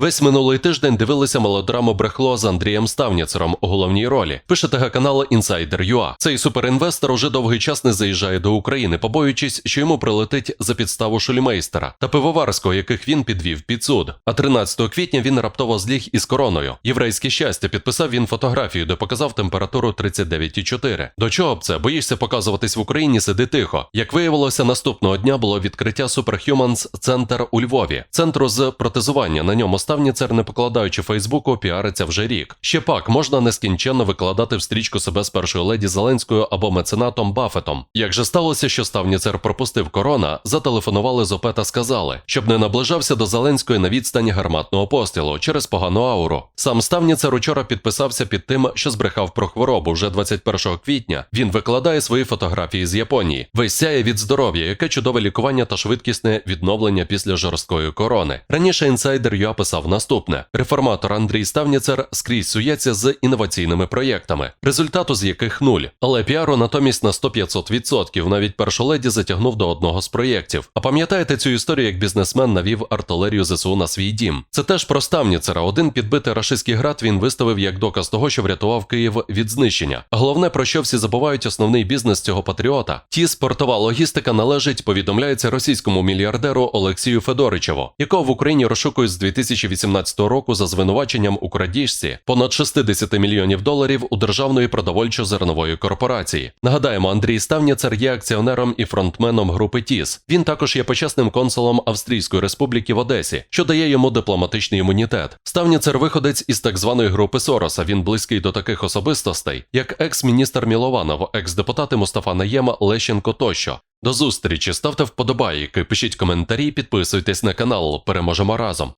Весь минулий тиждень дивилися мелодраму Брехло з Андрієм Ставніцером у головній ролі. Пише ТГ канал Insider.ua. Цей суперінвестор уже довгий час не заїжджає до України, побоюючись, що йому прилетить за підставу шулімейстера та пивоварського, яких він підвів під суд. А 13 квітня він раптово зліг із короною. Єврейське щастя підписав він фотографію, де показав температуру 39,4. До чого б це? Боїшся показуватись в Україні, сиди тихо. Як виявилося, наступного дня було відкриття Superhumans Центр у Львові, центру з протезування. На ньому ставніцер, не покладаючи Фейсбуку, піариться вже рік. Ще пак можна нескінченно викладати в стрічку себе з першої леді Зеленською або меценатом Баффетом. Як же сталося, що ставніцер пропустив корона, зателефонували з ОП та сказали, щоб не наближався до Зеленської на відстані гарматного пострілу через погану ауру. Сам ставніцер учора підписався під тим, що збрехав про хворобу. Вже 21 квітня він викладає свої фотографії з Японії. Весь сяє від здоров'я, яке чудове лікування та швидкісне відновлення після жорсткої корони. Раніше інсайдер ЮА писав наступне: реформатор Андрій Ставніцер скрізь сується з інноваційними проєктами, результату з яких нуль. Але піару натомість на 100-500%. Навіть першу леді затягнув до одного з проєктів. А пам'ятаєте цю історію, як бізнесмен навів артилерію ЗСУ на свій дім? Це теж про Ставніцера. Один підбитий рашистський град він виставив як доказ того, що врятував Київ від знищення. Головне, про що всі забувають основний бізнес цього патріота. Ті спортова логістика належить, повідомляється російському мільярдеру Олексію Федоричеву, якого в Україні розшукують з 2018 року за звинуваченням у крадіжці понад 60 мільйонів доларів у державної продовольчо-зернової корпорації. Нагадаємо, Андрій Ставніцер є акціонером і фронтменом групи ТІС. Він також є почесним консулом Австрійської республіки в Одесі, що дає йому дипломатичний імунітет. Ставніцер виходець із так званої групи Сороса. Він близький до таких особистостей, як екс-міністр Мілованов, екс-депутати Мустафа Наєма, Лещенко тощо. До зустрічі, ставте вподобайки, пишіть коментарі, підписуйтесь на канал. Переможемо разом.